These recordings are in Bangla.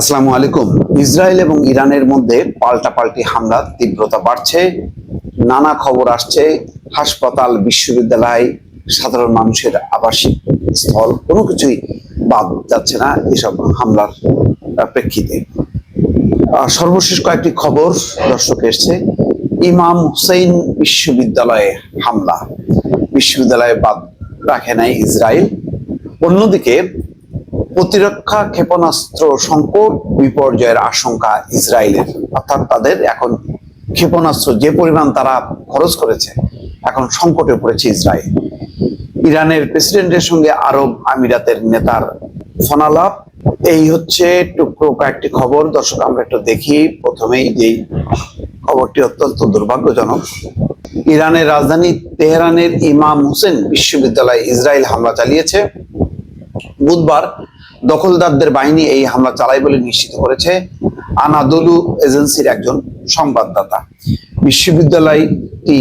আসসালামু আলাইকুম। ইসরায়েল এবং ইরানের মধ্যে পাল্টাপাল্টি হামলা তীব্রতা বাড়ছে। নানা খবর আসছে। হাসপাতাল, বিশ্ববিদ্যালয়, সাধারণ মানুষের আবাসিক স্থল, কোনো কিছুই বাদ যাচ্ছে না এসব হামলার প্রেক্ষিতে। সর্বশেষ কয়েকটি খবর দর্শক এসছে। ইমাম হুসেইন বিশ্ববিদ্যালয়ে হামলা। বিশ্ববিদ্যালয়ে বাদ রাখে নাই ইসরায়েল। অন্যদিকে প্রতিরক্ষা ক্ষেপণাস্ত্র সংকট বিপর্যয়ের আশঙ্কা ইসরায়েলের। অর্থাৎ তাদের এখন ক্ষেপণাস্ত্র যে পরিমাণ তারা খরচ করেছে, এখন সংকটে পড়েছে ইসরায়েল। ইরানের প্রেসিডেন্টের সঙ্গে আরব আমিরাতের নেতার ফোনালাপ, এই হচ্ছে টুকরো কয়েকটি খবর। দর্শক, আমরা একটু দেখি। প্রথমেই যেই খবরটি অত্যন্ত দুর্ভাগ্যজনক, ইরানের রাজধানী তেহরানের ইমাম হোসেন বিশ্ববিদ্যালয়ে ইসরায়েল হামলা চালিয়েছে। বুধবার দখলদারদের বাহিনী এই হামলা চালায় বলে নিশ্চিত করেছে আনাদুলু এজেন্সির একজন সংবাদদাতা। বিশ্ববিদ্যালয়টি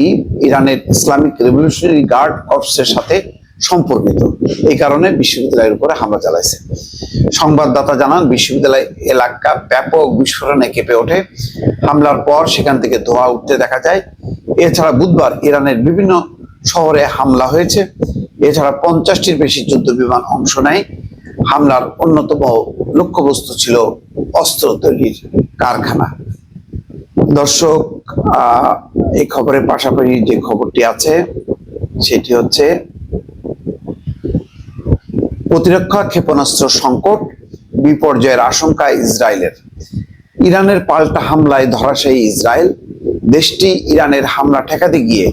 ইরানের ইসলামিক রেভলিউশনারি গার্ড কর্পসের সাথে সম্পর্কিত। এই কারণে বিশ্ববিদ্যালয়ের উপরে হামলা চালাইছে। সংবাদদাতা জানান, বিশ্ববিদ্যালয় এলাকা ব্যাপক বিস্ফোরণে কেঁপে ওঠে। হামলার পর সেখান থেকে ধোঁয়া উঠতে দেখা যায়। এছাড়া বুধবার ইরানের বিভিন্ন শহরে হামলা হয়েছে। এছাড়া পঞ্চাশটির বেশি যুদ্ধ বিমান অংশ নেয়। হামলার অন্যতম লক্ষ্যবস্তু ছিল অস্ত্র তৈরির কারখানা। দর্শক এই খবরের পাশাপাশি যে খবরটি আছে, সেটি হচ্ছে প্রতিরক্ষা ক্ষেপণাস্ত্র সংকট, বিপর্যয়ের আশঙ্কা ইসরায়েলের। ইরানের পাল্টা হামলায় ধরাশায়ী ইসরায়েল। দেশটি ইরানের হামলা ঠেকাতে গিয়ে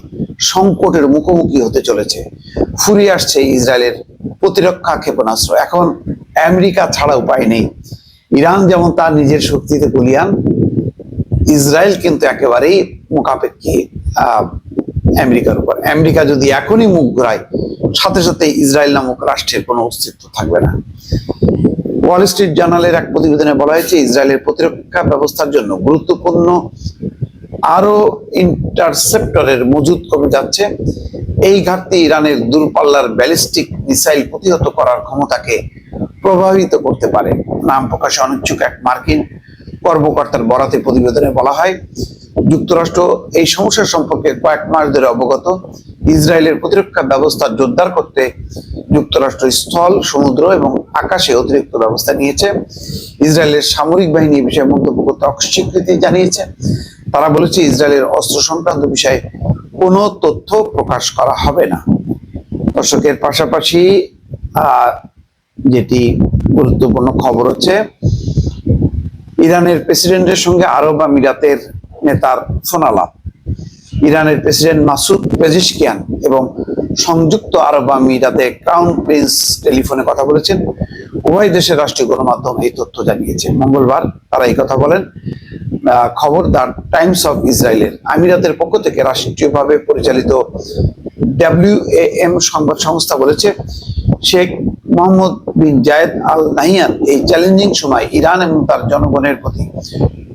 সংকটের মুখোমুখি হতে চলেছে। ফুরিয়ে আসছে ইসরায়েলের প্রতিরক্ষা ক্ষেপণাস্ত্র। এখন আমেরিকা ছাড়া উপায় নেই। ইরান যেমন তার নিজের শক্তিতে বলিয়ান ইসরায়েল কিন্তু একেবারেই মোকাপেক্ষী আমেরিকার উপর। আমেরিকা যদি এখনই মুখ ঘোরায়, সাথে সাথে ইসরায়েল নামক রাষ্ট্রের কোনো অস্তিত্ব থাকবে না। ওয়াল স্ট্রিট জার্নালের এক প্রতিবেদনে বলা হয়েছে, ইসরায়েলের প্রতিরক্ষা ব্যবস্থার জন্য গুরুত্বপূর্ণ আরও ইন্টারসেপ্টরের মজুদ কমে যাচ্ছে। এই ঘাটতি ইরানের দূরপাল্লার ব্যালিস্টিক মিসাইল প্রতিহত করার ক্ষমতাকে প্রভাবিত করতে পারে। নাম প্রকাশে অনিচ্ছুক এক মার্কিন কর্মকর্তার বরাতে প্রতিবেদনে বলা হয়, যুক্তরাষ্ট্র এই সমস্যার সম্পর্কে কয়েক মাস ধরে অবগত। ইসরায়েলের প্রতিরক্ষা ব্যবস্থা জোরদার করতে যুক্তরাষ্ট্র স্থল, সমুদ্র এবং আকাশে অতিরিক্ত ব্যবস্থা নিয়েছে। ইসরায়েলের সামরিক বাহিনী বিষয়ে মন্তব্য করতে অস্বীকৃতি জানিয়েছে। তারা বলেছে ইসরায়েলের অস্ত্র সংক্রান্ত বিষয়ে কোনো তথ্য প্রকাশ করা হবে না। দর্শকের পাশাপাশি যেটি গুরুত্বপূর্ণ খবর হচ্ছে, ইরানের প্রেসিডেন্টের সঙ্গে আরব আমিরাতের নেতার ফোনালাপ। ইরানের প্রেসিডেন্ট মাসুদ পেজিশকিয়ান এবং সংযুক্ত আরব আমিরাতে ক্রাউন প্রিন্স টেলিফোনে কথা বলেছেন। উভয় দেশের রাষ্ট্রীয় গণমাধ্যম এই তথ্য জানিয়েছে। মঙ্গলবার তারা এই কথা বলেন। আহ, খবর দ্য টাইমস অফ ইসরায়েলের। আমিরাতের পক্ষ থেকে রাষ্ট্রীয়ভাবে পরিচালিত ডাব্লিউএএম সংবাদ সংস্থা বলেছে শেখ মোহাম্মদ বিন জায়েদ আল নাহিয়ান এই চ্যালেঞ্জিং সময় ইরান এবং তার জনগণের প্রতি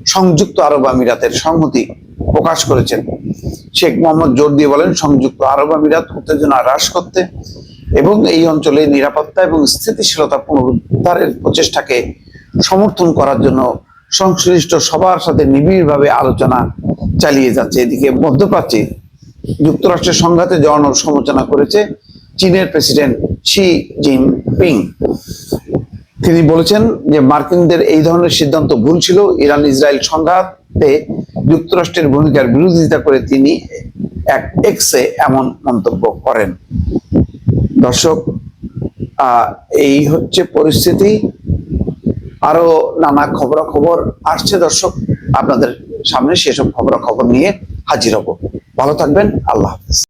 সংযুক্ত আরব আমিরাতের সংহতি প্রকাশ করেছেন। শেখ মোহাম্মদ জোর দিয়ে বলেন সংযুক্ত আরব আমিরাত উত্তেজনা হ্রাস করতে এবং এই অঞ্চলে নিরাপত্তা এবং স্থিতিশীলতা পুনরুদ্ধারের প্রচেষ্টাকে সমর্থন করার জন্য সংশ্লিষ্ট সবার সাথে নিবিড়ভাবে আলোচনা চালিয়ে যাচ্ছে। এদিকে মধ্যপ্রাচ্যে যুক্তরাষ্ট্রের সংঘাতে জড়ানোর সমালোচনা করেছে চীনের প্রেসিডেন্ট শি জিনপিং। তিনি বলেছেন যে মার্কিনদের এই ধরনের সিদ্ধান্ত ভুল ছিল। ইরান ইসরায়েল সংঘাতে যুক্তরাষ্ট্রের ভূমিকার বিরোধিতা করে তিনি এক এক্সে এমন মন্তব্য করেন। দর্শক এই হচ্ছে পরিস্থিতি। আরও নানা খবর খবর আসছে দর্শক, আপনাদের সামনে সেসব খবর খবর নিয়ে হাজির হব। ভালো থাকবেন, আল্লাহ হাফেজ।